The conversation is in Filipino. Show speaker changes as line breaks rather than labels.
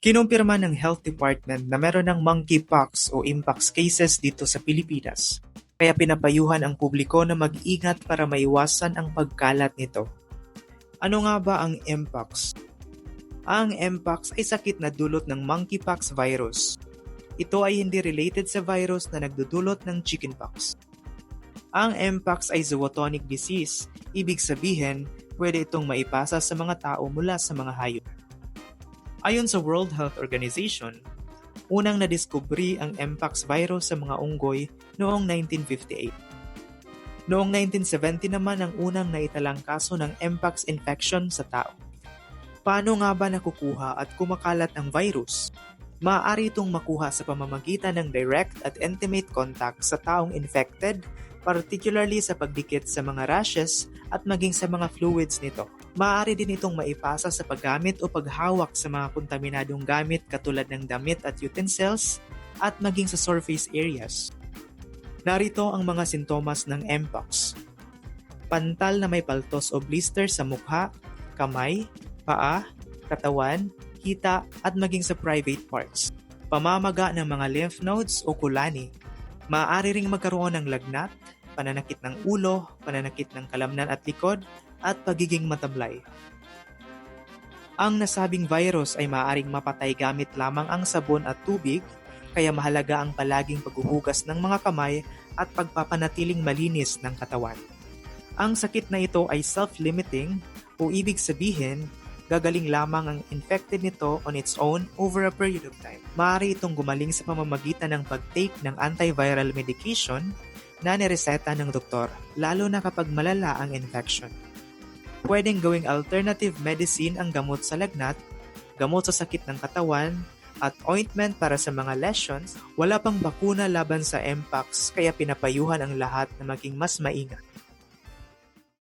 Kinumpirma ng Health Department na meron ng monkeypox o mpox cases dito sa Pilipinas. Kaya pinapayuhan ang publiko na mag-ingat para maiwasan ang pagkalat nito. Ano nga ba ang mpox? Ang mpox ay sakit na dulot ng monkeypox virus. Ito ay hindi related sa virus na nagdudulot ng chickenpox. Ang mpox ay zootonic disease, ibig sabihin, pwede itong maipasa sa mga tao mula sa mga hayop. Ayon sa World Health Organization, unang nadiskubri ang mpox virus sa mga unggoy noong 1958. Noong 1970 naman ang unang naitalang kaso ng mpox infection sa tao. Paano nga ba nakukuha at kumakalat ang virus? Maaari itong makuha sa pamamagitan ng direct at intimate contact sa taong infected, particularly sa pagdikit sa mga rashes at maging sa mga fluids nito. Maaari din itong maipasa sa paggamit o paghawak sa mga kontaminadong gamit katulad ng damit at utensils at maging sa surface areas. Narito ang mga sintomas ng mpox. Pantal na may paltos o blister sa mukha, kamay, paa, katawan, hita at maging sa private parts. Pamamaga ng mga lymph nodes o kulani. Maaari ring magkaroon ng lagnat, pananakit ng ulo, pananakit ng kalamnan at likod, at pagiging matablay. Ang nasabing virus ay maaaring mapatay gamit lamang ang sabon at tubig, kaya mahalaga ang palaging paghuhugas ng mga kamay at pagpapanatiling malinis ng katawan. Ang sakit na ito ay self-limiting o ibig sabihin, gagaling lamang ang infected nito on its own over a period of time. Maaari itong gumaling sa pamamagitan ng pag-take ng antiviral medication na nireseta ng doktor, lalo na kapag malala ang infection. Pwedeng gawing alternative medicine ang gamot sa lagnat, gamot sa sakit ng katawan, at ointment para sa mga lesions, wala pang bakuna laban sa mpox kaya pinapayuhan ang lahat na maging mas maingat.